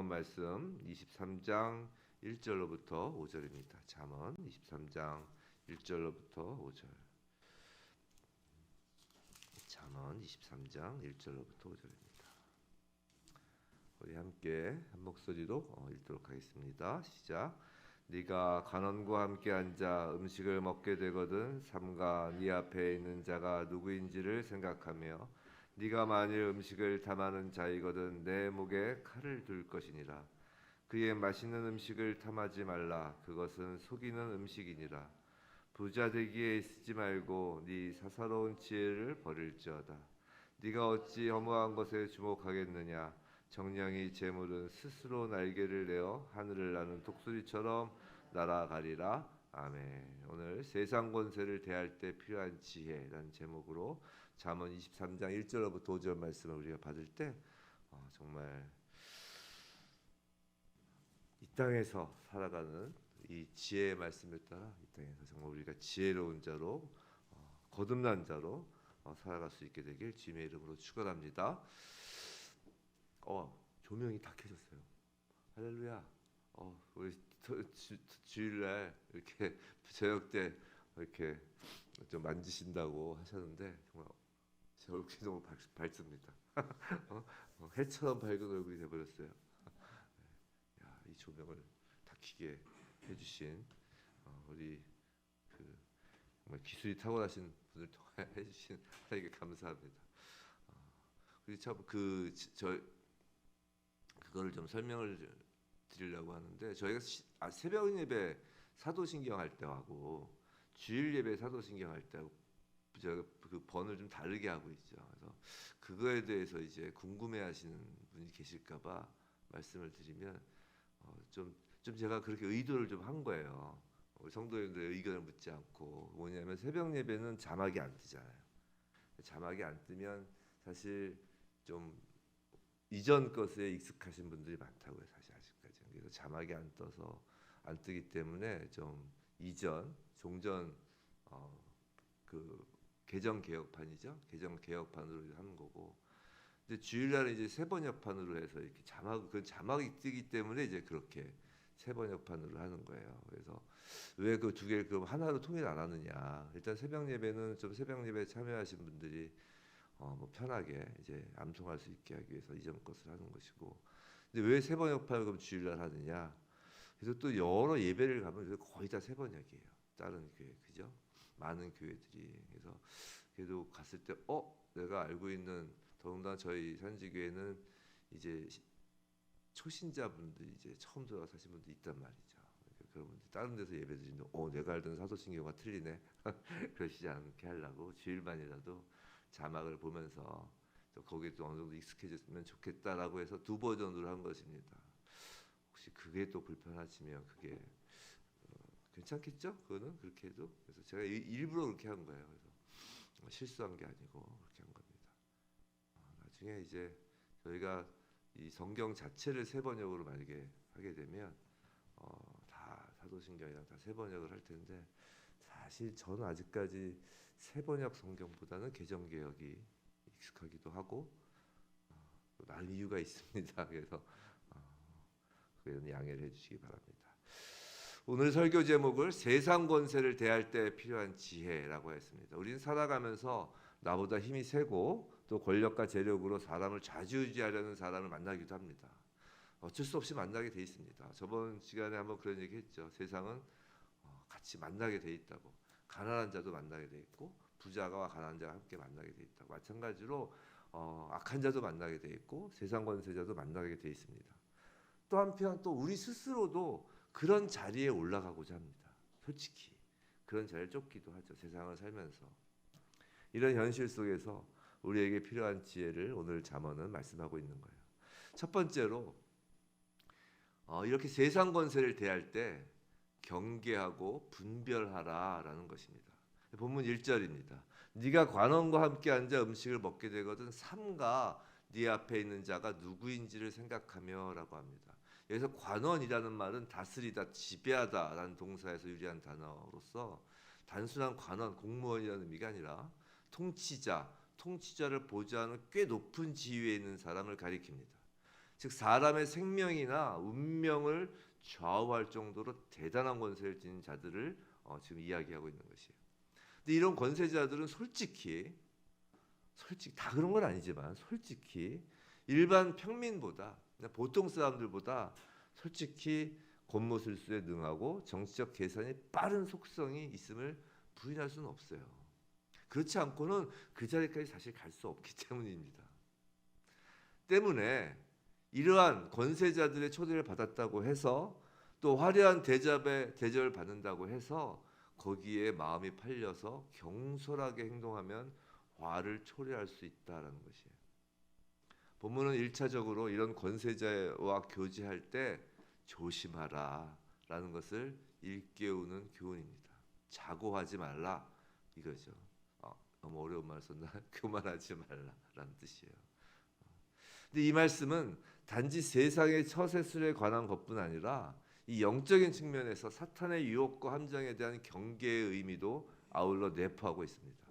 잠언 말씀 23장 1절로부터 5절입니다. 잠언 23장 1절로부터 5절. 잠언 23장 1절로부터 5절입니다. 우리 함께 한 목소리로 어, 읽도록 하겠습니다. 시작. 네가 간원과 함께 앉아 음식을 먹게 되거든 삼가 네 앞에 있는 자가 누구인지를 생각하며 네가 만일 음식을 탐하는 자이거든 내 목에 칼을 둘 것이니라. 그의 맛있는 음식을 탐하지 말라. 그것은 속이는 음식이니라. 부자 되기에 쓰지 말고 네 사사로운 지혜를 버릴지어다. 네가 어찌 허무한 것에 주목하겠느냐? 정령이 재물은 스스로 날개를 내어 하늘을 나는 독수리처럼 날아가리라. 아멘. 오늘 세상 권세를 대할 때 필요한 지혜라는 제목으로 잠언 23장 1절부터 5절 말씀을 우리가 받을 때 어, 정말 이 땅에서 살아가는 이 지혜의 말씀을 따라 이 땅에서 정말 우리가 지혜로운 자로 어, 거듭난 자로 어, 살아갈 수 있게 되길 주님의 이름으로 축원합니다. 어 조명이 다 켜졌어요. 할렐루야. 어 우리 주, 주, 주일날 이렇게 저녁 때 이렇게 좀 만지신다고 하셨는데 정말 너무 밝, 밝습니다. 어? 어, 해처럼 밝은 얼굴이 돼버렸어요. 야, 이 조명을 다 켜게 해주신 어, 우리 그 기술이 탁월하신 분을 통해 해주신 하나님께 감사합니다. 어, 그리고 참그저 그거를 좀 설명을 드리려고 하는데 저희가 시, 아, 새벽 예배 사도신경 할 때하고 주일 예배 사도신경 할 때하고 제가 그 번을 좀 다르게 하고 있죠. 그래서 그거에 대해서 이제 궁금해하시는 분이 계실까봐 말씀을 드리면 어, 좀, 좀 제가 그렇게 의도를 좀 한 거예요. 우리 성도님들의 의견을 묻지 않고 뭐냐면 새벽 예배는 자막이 안 뜨잖아요. 자막이 안 뜨면 사실 좀 이전 것에 익숙하신 분들이 많다고요, 사실 아직까지. 그래서 자막이 안 떠서 안 뜨기 때문에 좀 이전 종전 어, 그 개정 개혁판이죠. 개정 개혁판으로 하는 거고. 근데 주일날은 이제 세 번역판으로 해서 이렇게 자막 그 자막이 뜨기 때문에 이제 그렇게 세 번역판으로 하는 거예요. 그래서 왜 그 두 개를 그럼 하나로 통일 안 하느냐? 일단 새벽 예배는 좀 새벽 예배 참여하신 분들이 어, 뭐 편하게 이제 암송할 수 있게 하기 위해서 이전 것을 하는 것이고 근데 왜 세 번역판을 그럼 주일날 하느냐 그래서 또 여러 예배를 가면 거의 다 세 번역이에요 다른 교회 그죠 많은 교회들이. 그래서 그래도 갔을 때 어? 내가 알고 있는 더군다나 저희 산지교회는 이제 초신자분들이 이제 처음 들어와서 하신 분들이 있단 말이죠. 그런 분들 다른 데서 예배 드리는데 어 내가 알던 사도신경과 틀리네. 그러시지 않게 하려고 주일만이라도 자막을 보면서 또 거기에 또 어느 정도 익숙해졌으면 좋겠다라고 해서 두 버전으로 한 것입니다. 혹시 그게 또 불편하시면 그게 어, 괜찮겠죠? 그거는 그렇게 해도 그래서 제가 일부러 그렇게 한 거예요. 그래서 실수한 게 아니고 그렇게 한 겁니다. 어, 나중에 이제 저희가 이 성경 자체를 세 번역으로 만약에 하게 되면 어, 다 사도신경이랑 다 세 번역을 할 텐데 사실 저는 아직까지 세 번역 성경보다는 개정 개혁이 익숙하기도 하고 어, 나름 이유가 있습니다. 그래서 어, 그런 양해를 해주시기 바랍니다. 오늘 설교 제목을 세상 권세를 대할 때 필요한 지혜라고 했습니다. 우리는 살아가면서 나보다 힘이 세고 또 권력과 재력으로 사람을 좌지우지하려는 사람을 만나기도 합니다. 어쩔 수 없이 만나게 돼 있습니다. 저번 시간에 한번 그런 얘기 했죠. 세상은 어, 같이 만나게 돼 있다고. 가난한 자도 만나게 돼 있고 부자가 가난한 자가 함께 만나게 돼 있다고. 마찬가지로 어, 악한 자도 만나게 돼 있고 세상 권세자도 만나게 돼 있습니다. 또 한편 또 우리 스스로도 그런 자리에 올라가고자 합니다. 솔직히 그런 자리를 쫓기도 하죠. 세상을 살면서 이런 현실 속에서 우리에게 필요한 지혜를 오늘 잠언은 말씀하고 있는 거예요. 첫 번째로 어, 이렇게 세상 권세를 대할 때 경계하고 분별하라라는 것입니다. 본문 1절입니다. 네가 관원과 함께 앉아 음식을 먹게 되거든 삼가 네 앞에 있는 자가 누구인지를 생각하며라고 합니다. 여기서 관원이라는 말은 다스리다, 지배하다라는 동사에서 유리한 단어로서 단순한 관원, 공무원이라는 의미가 아니라 통치자, 통치자를 보좌하는 꽤 높은 지위에 있는 사람을 가리킵니다. 즉 사람의 생명이나 운명을 좌우할 정도로 대단한 권세를 지닌 자들을 어, 지금 이야기하고 있는 것이에요. 근데 이런 권세자들은 솔직히 솔직히 다 그런 건 아니지만 솔직히 일반 평민보다 보통 사람들보다 솔직히 권모술수에 능하고 정치적 계산이 빠른 속성이 있음을 부인할 수는 없어요. 그렇지 않고는 그 자리까지 사실 갈 수 없기 때문입니다. 때문에 이러한 권세자들의 초대를 받았다고 해서 또 화려한 대접에 대접을 받는다고 해서 거기에 마음이 팔려서 경솔하게 행동하면 화를 초래할 수 있다라는 것이에요. 본문은 일차적으로 이런 권세자와 교제할 때 조심하라 라는 것을 일깨우는 교훈입니다. 자고하지 말라 이거죠. 어, 너무 어려운 말 썼나? 교만하지 말라라는 뜻이에요. 근데 이 말씀은 단지 세상의 처세술에 관한 것뿐 아니라 이 영적인 측면에서 사탄의 유혹과 함정에 대한 경계의 의미도 아울러 내포하고 있습니다.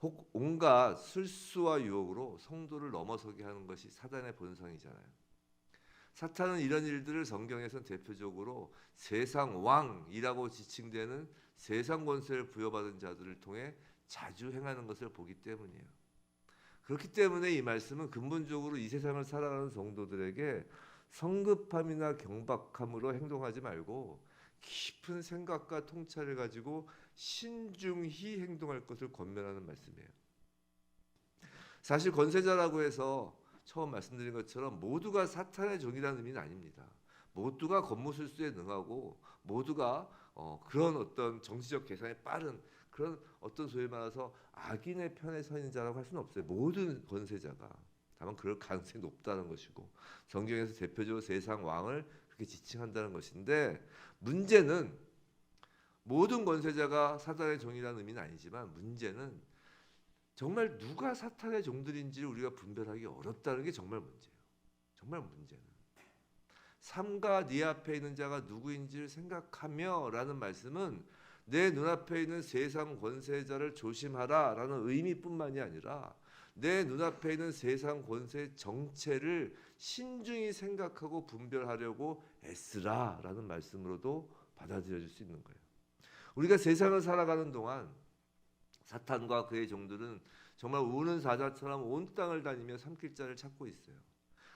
혹 온갖 술수와 유혹으로 성도를 넘어서게 하는 것이 사단의 본성이잖아요. 사탄은 이런 일들을 성경에서 대표적으로 세상 왕이라고 지칭되는 세상 권세를 부여받은 자들을 통해 자주 행하는 것을 보기 때문이에요. 그렇기 때문에 이 말씀은 근본적으로 이 세상을 살아가는 성도들에게 성급함이나 경박함으로 행동하지 말고 깊은 생각과 통찰을 가지고 신중히 행동할 것을 권면하는 말씀이에요. 사실 권세자라고 해서 처음 말씀드린 것처럼 모두가 사탄의 종이라는 의미는 아닙니다. 모두가 권무술수에 능하고 모두가 어, 그런 어떤 정치적 계산에 빠른 그런 어떤 소위 말해서 악인의 편에 서 있는 자라고 할 수는 없어요. 모든 권세자가 다만 그럴 가능성이 높다는 것이고 성경에서 대표적으로 세상 왕을 그렇게 지칭한다는 것인데 문제는 모든 권세자가 사단의 종이라는 의미는 아니지만 문제는 정말 누가 사탄의 종들인지를 우리가 분별하기 어렵다는 게 정말 문제예요. 정말 문제는 삼가 네 앞에 있는 자가 누구인지를 생각하며라는 말씀은 내 눈앞에 있는 세상 권세자를 조심하라라는 의미뿐만이 아니라 내 눈앞에 있는 세상 권세 정체를 신중히 생각하고 분별하려고 애쓰라라는 말씀으로도 받아들여질 수 있는 거예요. 우리가 세상을 살아가는 동안 사탄과 그의 종들은 정말 우는 사자처럼 온 땅을 다니며 삼킬 자를 찾고 있어요.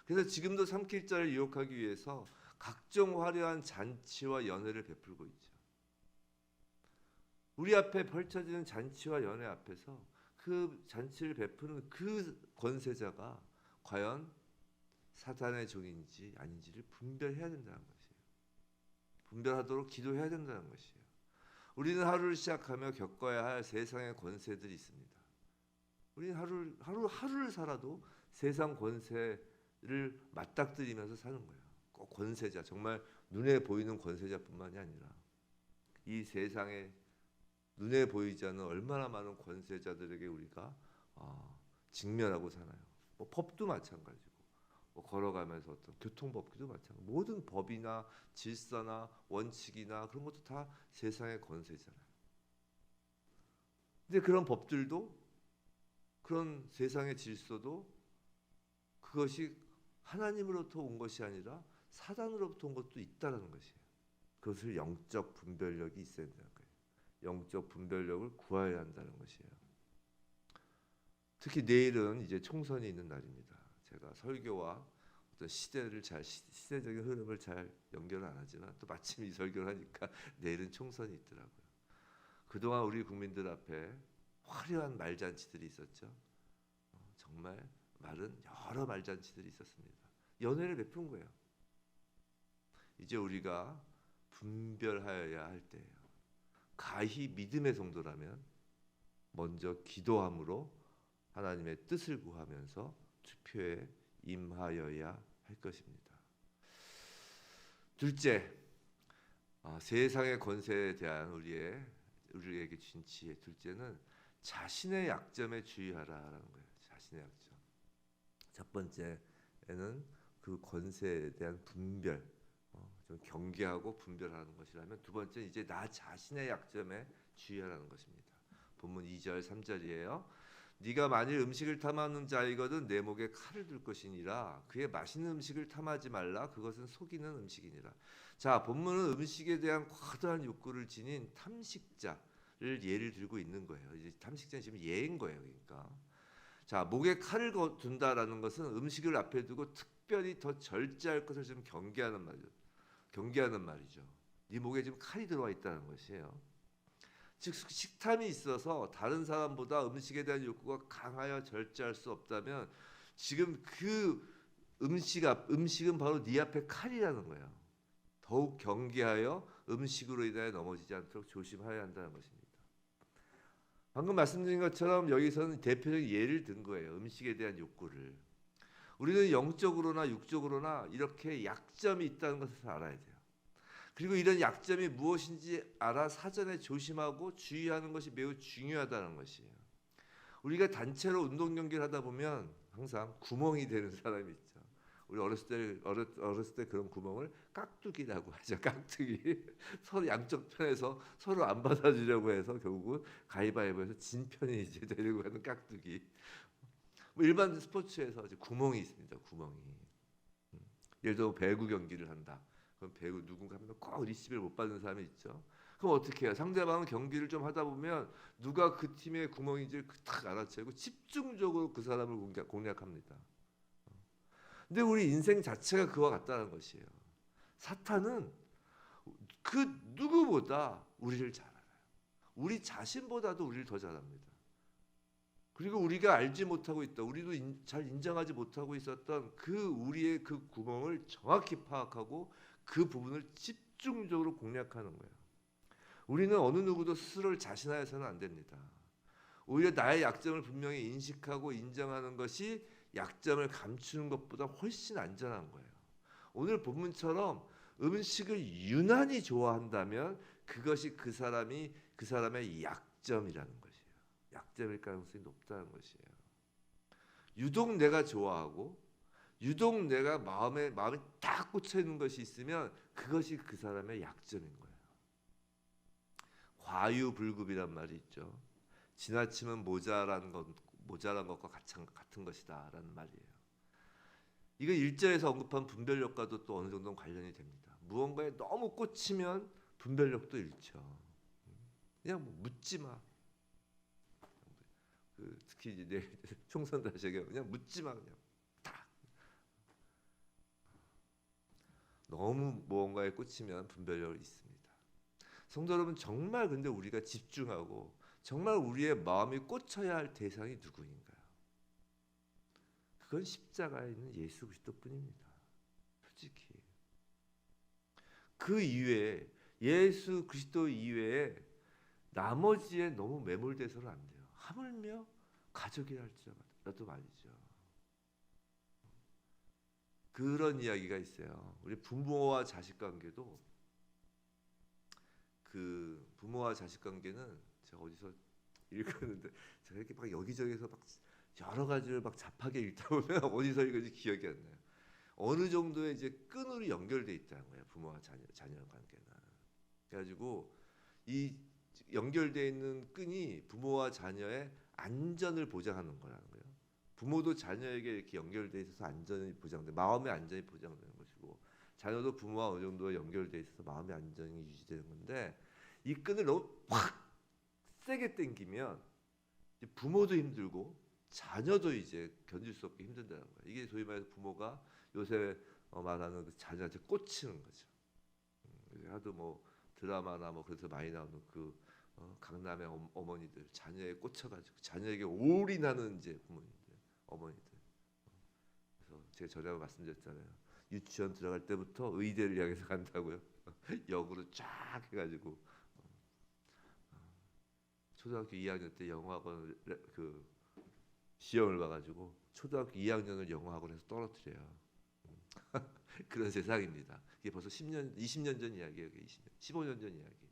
그래서 지금도 삼킬 자를 유혹하기 위해서 각종 화려한 잔치와 연회를 베풀고 있죠. 우리 앞에 펼쳐지는 잔치와 연회 앞에서 그 잔치를 베푸는 그 권세자가 과연 사탄의 종인지 아닌지를 분별해야 된다는 것이에요. 분별하도록 기도해야 된다는 것이에요. 우리는 하루를 시작하며 겪어야 할 세상의 권세들이 있습니다. 우리는 하루 하루 하루를 살아도 세상 권세를 맞닥뜨리면서 사는 거예요. 꼭 권세자 정말 눈에 보이는 권세자뿐만이 아니라 이 세상에 눈에 보이지 않는 얼마나 많은 권세자들에게 우리가 어, 직면하고 사나요? 뭐 법도 마찬가지고 뭐 걸어가면서 어떤 교통법규도 마찬가지. 모든 법이나 질서나 원칙이나 그런 것도 다 세상의 권세잖아요. 근데 그런 법들도 그런 세상의 질서도 그것이 하나님으로부터 온 것이 아니라 사단으로부터 온 것도 있다라는 것이에요. 그것을 영적 분별력이 있어야 된다는 거예요. 영적 분별력을 구해야 한다는 것이에요. 특히 내일은 이제 총선이 있는 날입니다. 제가 설교와 어떤 시대를 잘 시대적인 흐름을 잘 연결을 안 하지만 또 마침 이 설교를 하니까 내일은 총선이 있더라고요. 그동안 우리 국민들 앞에 화려한 말잔치들이 있었죠. 어, 정말 말은 여러 말잔치들이 있었습니다. 연회를 베푼 거예요. 이제 우리가 분별하여야 할 때예요. 가히 믿음의 성도라면 먼저 기도함으로 하나님의 뜻을 구하면서 투표에 임하여야 할 것입니다. 둘째, 어, 세상의 권세에 대한 우리의 우리에게 주신 지혜. 둘째는 자신의 약점에 주의하라라는 거예요. 자신의 약점. 첫 번째에는 그 권세에 대한 분별, 어, 좀 경계하고 분별하는 것이라면 두 번째 이제 나 자신의 약점에 주의하라는 것입니다. 본문 2절 3절이에요. 네가 만일 음식을 탐하는 자이거든 내 목에 칼을 둘 것이니라. 그의 맛있는 음식을 탐하지 말라. 그것은 속이는 음식이니라. 자 본문은 음식에 대한 과도한 욕구를 지닌 탐식자를 예를 들고 있는 거예요. 이제 탐식자는 지금 예인 거예요 그러니까. 자 목에 칼을 거- 둔다라는 것은 음식을 앞에 두고 특별히 더 절제할 것을 좀 경계하는 말이죠 경계하는 말이죠. 네 목에 지금 칼이 들어와 있다는 것이에요 즉 식탐이 있어서 다른 사람보다 음식에 대한 욕구가 강하여 절제할 수 없다면 지금 그 음식 앞 음식은 바로 네 앞에 칼이라는 거예요. 더욱 경계하여 음식으로 인하여 넘어지지 않도록 조심하여야 한다는 것입니다. 방금 말씀드린 것처럼 여기서는 대표적인 예를 든 거예요. 음식에 대한 욕구를. 우리는 영적으로나 육적으로나 이렇게 약점이 있다는 것을 알아야 돼요. 그리고 이런 약점이 무엇인지 알아 사전에 조심하고 주의하는 것이 매우 중요하다는 것이에요. 우리가 단체로 운동 경기를 하다 보면 항상 구멍이 되는 사람이 있죠. 우리 어렸을 때 어렸, 어렸을 때 그런 구멍을 깍두기라고 하죠. 깍두기. 서로 양쪽 편에서 서로 안 받아주려고 해서 결국은 가위바위보에서 진 편이 이제 되려고 하는 깍두기. 뭐 일반 스포츠에서 이제 구멍이 있습니다. 구멍이. 음. 예를 들어 배구 경기를 한다. 그럼 배구 누군가 하면 꼭 리시브를 못 받는 사람이 있죠. 그럼 어떻게 해요? 상대방은 경기를 좀 하다 보면 누가 그 팀의 구멍인지를 딱 알아채고 집중적으로 그 사람을 공략, 공략합니다. 근데 우리 인생 자체가 그와 같다는 것이에요. 사탄은 그 누구보다 우리를 잘 알아요. 우리 자신보다도 우리를 더 잘합니다. 그리고 우리가 알지 못하고 있다. 우리도 인- 잘 인정하지 못하고 있었던 그 우리의 그 구멍을 정확히 파악하고 그 부분을 집중적으로 공략하는 거예요. 우리는 어느 누구도 스스로를 자신하여서는 안 됩니다. 오히려 나의 약점을 분명히 인식하고 인정하는 것이 약점을 감추는 것보다 훨씬 안전한 거예요. 오늘 본문처럼 음식을 유난히 좋아한다면 그것이 그 사람이 그 사람의 약점이라는 것이에요. 약점일 가능성이 높다는 것이에요. 유독 내가 좋아하고 유독 내가 마음에 마음이 딱 꽂혀 있는 것이 있으면 그것이 그 사람의 약점인 거예요. 과유불급이란 말이 있죠. 지나치면 모자란 것 모자란 것과 같은, 같은 것이다라는 말이에요. 이거 일절에서 언급한 분별력과도 또 어느 정도 관련이 됩니다. 무언가에 너무 꽂히면 분별력도 잃죠. 그냥 뭐 묻지 마. 그 특히 이제 내 총선 다시게 그냥 묻지 마 그냥 딱. 너무 무언가에 꽂히면 분별력을 잃습니다. 성도 여러분 정말 근데 우리가 집중하고 정말 우리의 마음이 꽂혀야 할 대상이 누구인가요? 그건 십자가에 있는 예수 그리스도뿐입니다. 솔직히 그 이외에 예수 그리스도 이외에 나머지에 너무 매몰돼서는 안 돼요. 하물며 가족이라 할지라도 말이죠. 그런 이야기가 있어요. 우리 부모와 자식 관계도 그 부모와 자식 관계는 제가 어디서 읽었는데 제가 이렇게 막 여기저기서 막 여러 가지를 막 잡하게 읽다 보면 어디서 읽은지 기억이 안 나요. 어느 정도의 이제 끈으로 연결돼 있다는 거예요. 부모와 자녀 자녀 관계는. 그래가지고 이 연결돼 있는 끈이 부모와 자녀의 안전을 보장하는 거라는 거예요. 부모도 자녀에게 이렇게 연결돼 있어서 안전이 보장돼, 마음의 안전이 보장되는 것이고, 자녀도 부모와 어느 정도 연결돼 있어서 마음의 안정이 유지되는 건데, 이 끈을 너무 확 세게 당기면 부모도 힘들고 자녀도 이제 견딜 수 없게 힘든다는 거예요. 이게 소위 말해서 부모가 요새 어, 말하는 그 자녀한테 꽂히는 거죠. 음, 하도 뭐 드라마나 뭐 그래서 많이 나오는 그 어, 강남의 어, 어머니들 자녀에 꽂혀가지고 자녀에게 올인하는 이제 부모님들 어머니들. 그래서 제가 전에 말씀드렸잖아요. 유치원 들어갈 때부터 의대를 향해서 간다고요. 역으로 쫙 해가지고 초등학교 2학년 때 영어학원 레- 그 시험을 봐가지고 초등학교 2학년을 영어학원에서 떨어뜨려요. 그런 세상입니다. 이게 벌써 10년, 20년 전 이야기예요. 그게 20년, 15년 전 이야기.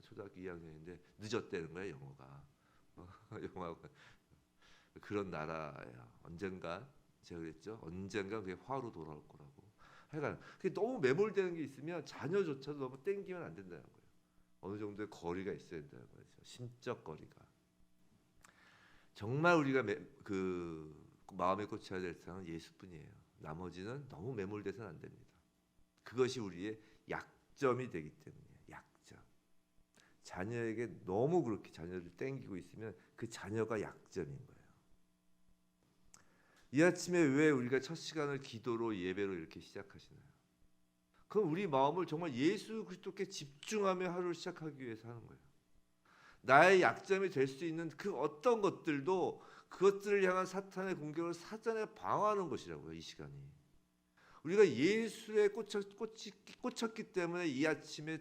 초등학교 2학년인데 늦었다는 거예요, 영어가. 영어학원 그런 나라예요. 언젠가 제가 그랬죠. 언젠가 그게 화로 돌아올 거라고. 하여간 그게 너무 매몰되는 게 있으면 자녀조차도 너무 땡기면 안 된다는 거예요. 어느 정도의 거리가 있어야 된다는 거죠. 심적 거리가. 정말 우리가 매, 그 마음에 꽂혀야 될 사람은 예수뿐이에요. 나머지는 너무 매몰돼서는 안 됩니다. 그것이 우리의 약점이 되기 때문이에요. 약점. 자녀에게 너무 그렇게 자녀를 땡기고 있으면 그 자녀가 약점인 거예요. 이 아침에 왜 우리가 첫 시간을 기도로 예배로 이렇게 시작하시나요? 그럼 우리 마음을 정말 예수 그리스도께 집중하며 하루를 시작하기 위해서 하는 거예요. 나의 약점이 될 수 있는 그 어떤 것들도 그것들을 향한 사탄의 공격을 사전에 방어하는 것이라고요. 이 시간이. 우리가 예수에 꽂혔, 꽂히, 꽂혔기 때문에 이 아침에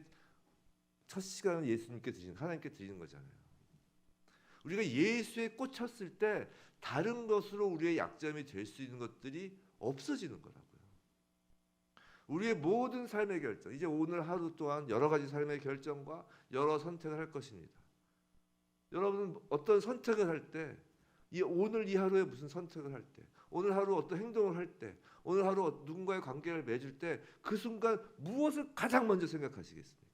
첫 시간을 예수님께 드리는 하나님께 드리는 거잖아요. 우리가 예수에 꽂혔을 때 다른 것으로 우리의 약점이 될 수 있는 것들이 없어지는 거라고요. 우리의 모든 삶의 결정, 이제 오늘 하루 동안 여러 가지 삶의 결정과 여러 선택을 할 것입니다. 여러분은 어떤 선택을 할 때, 이 오늘 이 하루에 무슨 선택을 할 때, 오늘 하루 어떤 행동을 할 때, 오늘 하루 누군가의 관계를 맺을 때, 그 순간 무엇을 가장 먼저 생각하시겠습니까?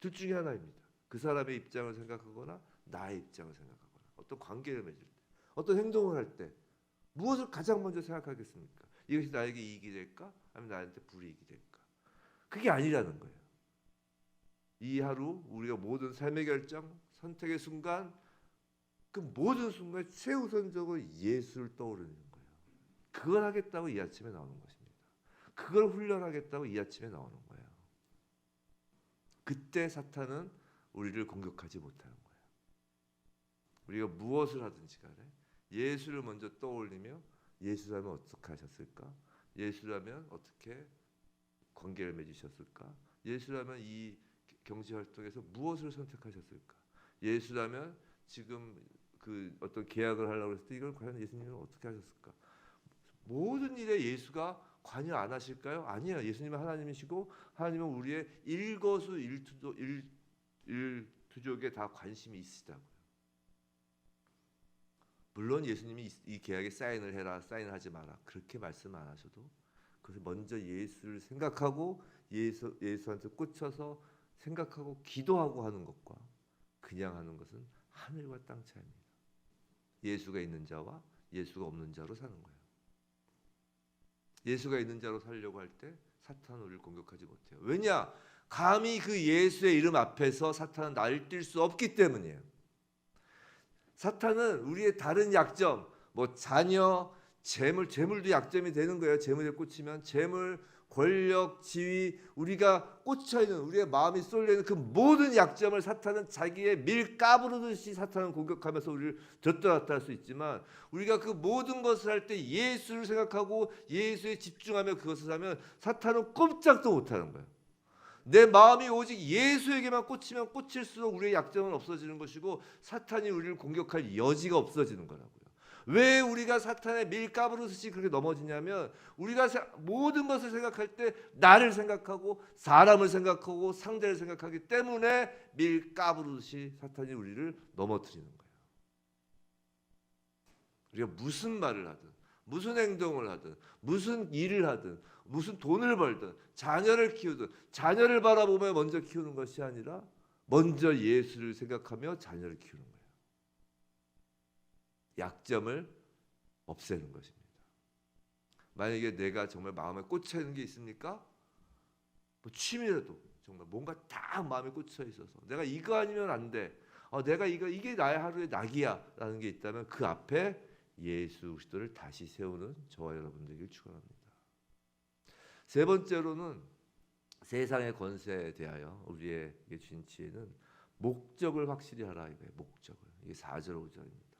둘 중에 하나입니다. 그 사람의 입장을 생각하거나 나의 입장을 생각하거나 어떤 관계를 맺을 때, 어떤 행동을 할 때 무엇을 가장 먼저 생각하겠습니까? 이것이 나에게 이익이 될까? 아니면 나한테 불이익이 될까? 그게 아니라는 거예요. 이 하루 우리가 모든 삶의 결정, 선택의 순간 그 모든 순간 최우선적으로 예수를 떠오르는 거예요. 그걸 하겠다고 이 아침에 나오는 것입니다. 그걸 훈련하겠다고 이 아침에 나오는 거예요. 그때 사탄은 우리를 공격하지 못하는 거예요. 우리가 무엇을 하든지 간에 예수를 먼저 떠올리며 예수라면 어떻게 하셨을까? 예수라면 어떻게 관계를 맺으셨을까? 예수라면 이 경제 활동에서 무엇을 선택하셨을까? 예수라면 지금 그 어떤 계약을 하려고 했을 때 이걸 과연 예수님은 어떻게 하셨을까? 모든 일에 예수가 관여 안 하실까요? 아니에요. 예수님은 하나님이시고 하나님은 우리의 일거수 일투족 일, 일투족에 다 관심이 있으시다고요. 물론 예수님이 이, 이 계약에 사인을 해라, 사인을 하지 마라 그렇게 말씀 안 하셔도 그래서 먼저 예수를 생각하고 예수 예수한테 꽂혀서 생각하고 기도하고 하는 것과 그냥 하는 것은 하늘과 땅 차이입니다. 예수가 있는 자와 예수가 없는 자로 사는 거예요. 예수가 있는 자로 살려고 할 때 사탄은 우리를 공격하지 못해요. 왜냐? 감히 그 예수의 이름 앞에서 사탄은 날뛸 수 없기 때문이에요. 사탄은 우리의 다른 약점, 뭐 자녀, 재물, 재물도 약점이 되는 거예요. 재물에 꽂히면 재물, 권력, 지위, 우리가 꽂혀 있는 우리의 마음이 쏠려 있는 그 모든 약점을 사탄은 자기의 밀 까부르듯이 사탄은 공격하면서 우리를 젖들었다 할 수 있지만 우리가 그 모든 것을 할 때 예수를 생각하고 예수에 집중하며 그것을 하면 사탄은 꼼짝도 못 하는 거예요. 내 마음이 오직 예수에게만 꽂히면 꽂힐수록 우리의 약점은 없어지는 것이고 사탄이 우리를 공격할 여지가 없어지는 거라고요. 왜 우리가 사탄의 밀가부르듯이 그렇게 넘어지냐면 우리가 모든 것을 생각할 때 나를 생각하고 사람을 생각하고 상대를 생각하기 때문에 밀가부르듯이 사탄이 우리를 넘어뜨리는 거예요. 우리가 무슨 말을 하든 무슨 행동을 하든 무슨 일을 하든 무슨 돈을 벌든 자녀를 키우든 자녀를 바라보며 먼저 키우는 것이 아니라 먼저 예수를 생각하며 자녀를 키우는 거예요. 약점을 없애는 것입니다. 만약에 내가 정말 마음에 꽂혀 있는 게 있습니까? 뭐 취미라도 정말 뭔가 딱 마음에 꽂혀 있어서 내가 이거 아니면 안 돼. 어, 내가 이거 이게 나의 하루의 낙이야라는 게 있다면 그 앞에 예수 그리스도를 다시 세우는 저와 여러분들에게 축원합니다. 세 번째로는 세상의 권세에 대하여 우리에게 주신 지혜는 목적을 확실히 하라 이거예요. 목적을. 이게 4절 5절입니다.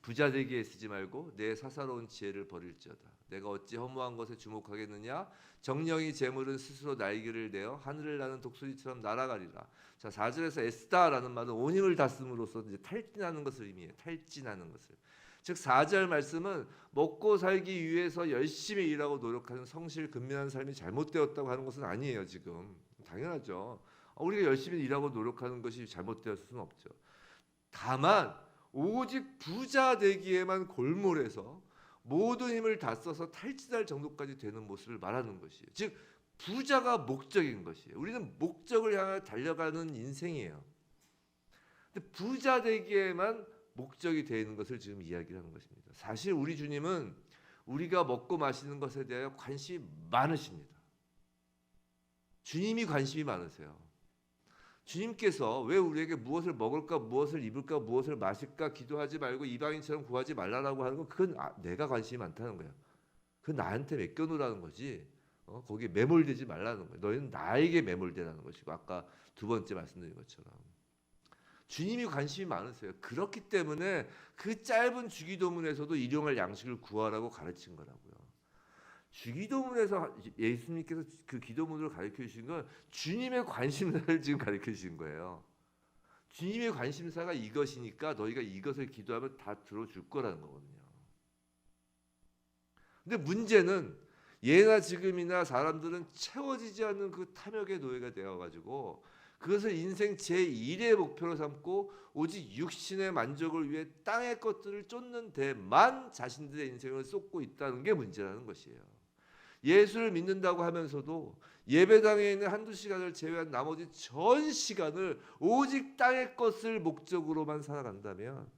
부자 되기에 쓰지 말고 내 사사로운 지혜를 버릴지어다. 내가 어찌 허무한 것에 주목하겠느냐? 정령이 재물은 스스로 날개를 내어 하늘을 나는 독수리처럼 날아가리라. 자, 4절에서 에스다라는 말은 온 힘을 다씀으로써 이제 탈진하는 것을 의미해요. 탈진하는 것을. 즉 4절 말씀은 먹고 살기 위해서 열심히 일하고 노력하는 성실 근면한 삶이 잘못되었다고 하는 것은 아니에요, 지금. 당연하죠. 우리가 열심히 일하고 노력하는 것이 잘못되었을 수는 없죠. 다만 오직 부자 되기에만 골몰해서 모든 힘을 다 써서 탈진할 정도까지 되는 모습을 말하는 것이에요. 즉 부자가 목적인 것이에요. 우리는 목적을 향해 달려가는 인생이에요. 근데 부자 되기에만 목적이 되어 있는 것을 지금 이야기를 하는 것입니다. 사실 우리 주님은 우리가 먹고 마시는 것에 대하여 관심이 많으십니다. 주님이 관심이 많으세요. 주님께서 왜 우리에게 무엇을 먹을까, 무엇을 입을까, 무엇을 마실까 기도하지 말고 이방인처럼 구하지 말라라고 하는 건 그건 아, 내가 관심이 많다는 거야. 그 나한테 맡겨놓으라는 거지. 어, 거기에 매몰되지 말라는 거야. 너희는 나에게 매몰되라는 것이고 아까 두 번째 말씀드린 것처럼 주님이 관심이 많으세요. 그렇기 때문에 그 짧은 주기도문에서도 일용할 양식을 구하라고 가르친 거라고요. 주기도문에서 예수님께서 그 기도문으로 가르쳐 주신 건 주님의 관심사를 지금 가르쳐 주신 거예요. 주님의 관심사가 이것이니까 너희가 이것을 기도하면 다 들어줄 거라는 거거든요. 근데 문제는 예나 지금이나 사람들은 채워지지 않는 그 탐욕의 노예가 되어가지고 그것을 인생 제1의 목표로 삼고 오직 육신의 만족을 위해 땅의 것들을 쫓는 데만 자신들의 인생을 쏟고 있다는 게 문제라는 것이에요. 예수를 믿는다고 하면서도 예배당에 있는 한두 시간을 제외한 나머지 전 시간을 오직 땅의 것을 목적으로만 살아간다면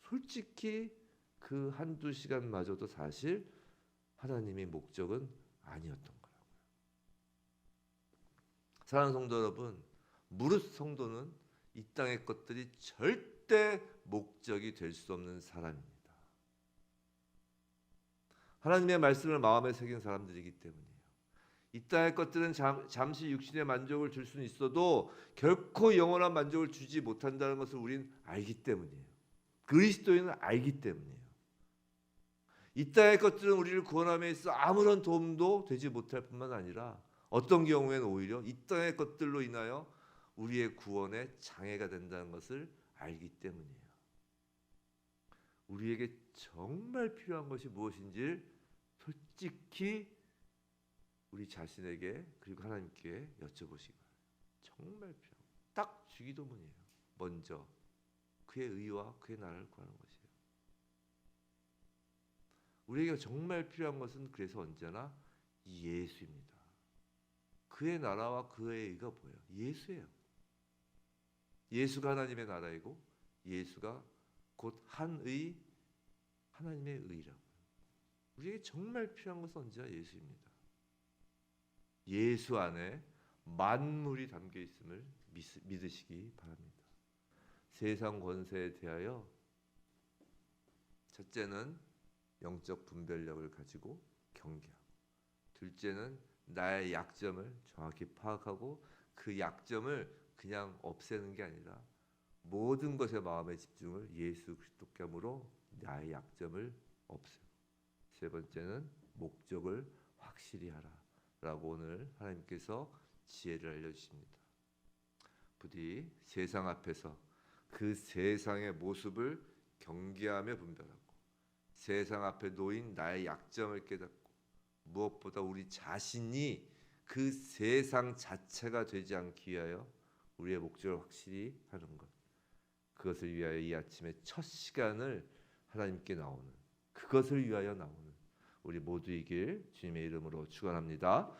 솔직히 그 한두 시간마저도 사실 하나님의 목적은 아니었던 거라고요. 사랑하는 성도 여러분, 무릇 성도는 이 땅의 것들이 절대 목적이 될 수 없는 사람입니다. 하나님의 말씀을 마음에 새긴 사람들이기 때문이에요. 이 땅의 것들은 잠, 잠시 육신의 만족을 줄 수는 있어도 결코 영원한 만족을 주지 못한다는 것을 우리는 알기 때문이에요. 그리스도인은 알기 때문이에요. 이 땅의 것들은 우리를 구원함에 있어 아무런 도움도 되지 못할 뿐만 아니라 어떤 경우에는 오히려 이 땅의 것들로 인하여 우리의 구원에 장애가 된다는 것을 알기 때문이에요. 우리에게 정말 필요한 것이 무엇인지 솔직히 우리 자신에게 그리고 하나님께 여쭤보시기 바랍니다. 정말 필요한 딱 주기도문이에요. 먼저 그의 의와 그의 나라를 구하는 것이에요. 우리에게 정말 필요한 것은 그래서 언제나 예수입니다. 그의 나라와 그의 의가 뭐예요? 예수예요. 예수가 하나님의 나라이고 예수가 곧 한의 하나님의 의라고요. 우리에게 정말 필요한 것은 언제나 예수입니다. 예수 안에 만물이 담겨 있음을 믿으시기 바랍니다. 세상 권세에 대하여 첫째는 영적 분별력을 가지고 경계하고 둘째는 나의 약점을 정확히 파악하고 그 약점을 그냥 없애는 게 아니라 모든 것에 마음의 집중을 예수 그리스도께 함으로 나의 약점을 없애고 세 번째는 목적을 확실히 하라 라고 오늘 하나님께서 지혜를 알려주십니다. 부디 세상 앞에서 그 세상의 모습을 경계하며 분별하고 세상 앞에 놓인 나의 약점을 깨닫고 무엇보다 우리 자신이 그 세상 자체가 되지 않기 위하여 우리의 목적을 확실히 하는 것. 그것을 위하여 이 아침에 첫 시간을 하나님께 나오는 그것을 위하여 나오는 우리 모두이길 주님의 이름으로 축원합니다.